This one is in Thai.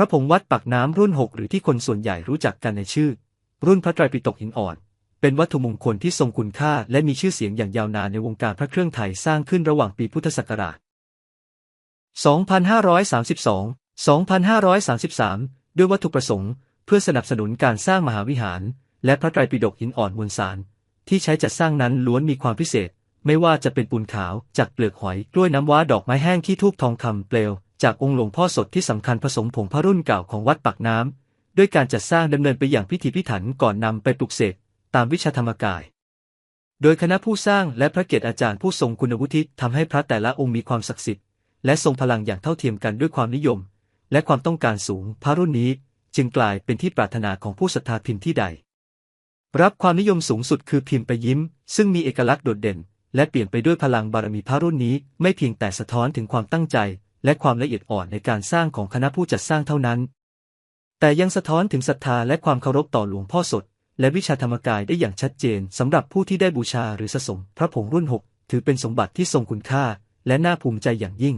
ระผงวัดปากน้ำรุ่น6หรือที่คนส่วนใหญ่รู้จักกันในชื่อ รุ่นพระไตรปิฎกหินอ่อน เป็นวัตถุมงคลที่ทรงคุณค่าและมีชื่อเสียงอย่างยาวนานในวงการพระเครื่องไทยสร้างขึ้นระหว่างปีพุทธศักราช 2532 2533 ด้วยวัตถุประสงค์ เพื่อสนับสนุนการสร้างมหาวิหาร และพระไตรปิฎกหินอ่อนมวลสาร ที่ใช้จัดสร้างนั้นล้วนมีความพิเศษ ไม่ว่าจะเป็นปูนขาวจากเปลือกหอยกล้วยน้ำว้าดอกไม้แห้งที่ทูบทองคำเปลว จากองค์หลวงพ่อสดที่สำคัญผสมผงพระรุ่นเก่าของวัดปากน้ำด้วยการจัดสร้างดำเนินไปอย่างพิถีพิถันก่อนนำไปปลุกเสกตามวิชาธรรมกาย โดยคณะผู้สร้างและพระเกศอาจารย์ผู้ทรงคุณวุฒิทำให้พระแต่ละองค์มีความศักดิ์สิทธิ์และทรงพลังอย่างเท่าเทียมกันด้วยความนิยม และความต้องการสูงพระรุ่นนี้ จึงกลายเป็นที่ปรารถนาของผู้ศรัทธาพิมพ์ที่ใด รับความนิยมสูงสุดคือพิมพ์ไปยิ้ม ซึ่งมีเอกลักษณ์โดดเด่น และเปลี่ยนไปด้วยพลังบารมีพระรุ่นนี้ไม่เพียงแต่สะท้อนถึงความตั้งใจ และความละเอียดอ่อนในการสร้างของคณะผู้จัดสร้างเท่านั้น แต่ยังสะท้อนถึงศรัทธาและความเคารพต่อหลวงพ่อสด และวิชาธรรมกายได้อย่างชัดเจนสำหรับผู้ที่ได้บูชาหรือสะสม พระผงรุ่นหกถือเป็นสมบัติที่ทรงคุณค่า และน่าภูมิใจอย่างยิ่ง